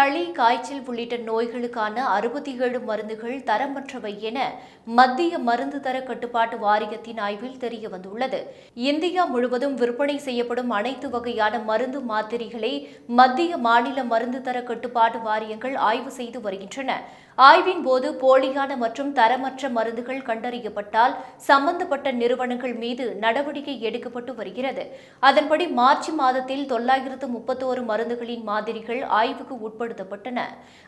சளி காய்ச்சல் உள்ளிட்ட நோய்களுக்கான அறுபத்தி ஏழு மருந்துகள் தரமற்றவை என மத்திய மருந்து தர கட்டுப்பாட்டு வாரியத்தின் ஆய்வில் தெரிய வந்துள்ளது. இந்தியா முழுவதும் விற்பனை செய்யப்படும் அனைத்து வகையான மருந்து மாத்திரைகளை மத்திய மாநில மருந்து தர கட்டுப்பாட்டு வாரியங்கள் ஆய்வு செய்து வருகின்றன. ஆய்வின் போது போலியான மற்றும் தரமற்ற மருந்துகள் கண்டறியப்பட்டால் சம்பந்தப்பட்ட நிறுவனங்கள் மீது நடவடிக்கை எடுக்கப்பட்டு வருகிறது. அதன்படி மார்ச் மாதத்தில் தொள்ளாயிரத்து முப்பத்தோரு மருந்துகளின் மாதிரிகள் ஆய்வுக்கு பயன்படுத்தப்பட்டன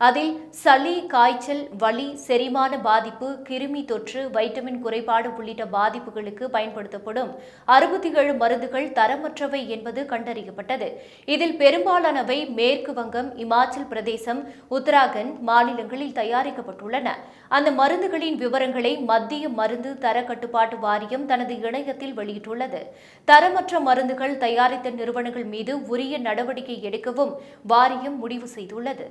அதில் சளி காய்ச்சல் வலி செரிமான பாதிப்பு கிருமி தொற்று வைட்டமின் குறைபாடு உள்ளிட்ட பாதிப்புகளுக்கு பயன்படுத்தப்படும். அறுபத்தி ஏழு மருந்துகள் தரமற்றவை என்பது கண்டறியப்பட்டது. இதில் பெரும்பாலானவை மேற்கு வங்கம் இமாச்சல் பிரதேசம் உத்தராகண்ட் மாநிலங்களில் தயாரிக்கப்பட்டுள்ளன. அந்த மருந்துகளின் விவரங்களை மத்திய மருந்து தர கட்டுப்பாட்டு வாரியம் தனது இணையத்தில் வெளியிட்டுள்ளது. தரமற்ற மருந்துகள் தயாரித்த நிறுவனங்கள் மீது உரிய நடவடிக்கை எடுக்கவும் வாரியம் முடிவு செய்துள்ளது. உள்ளது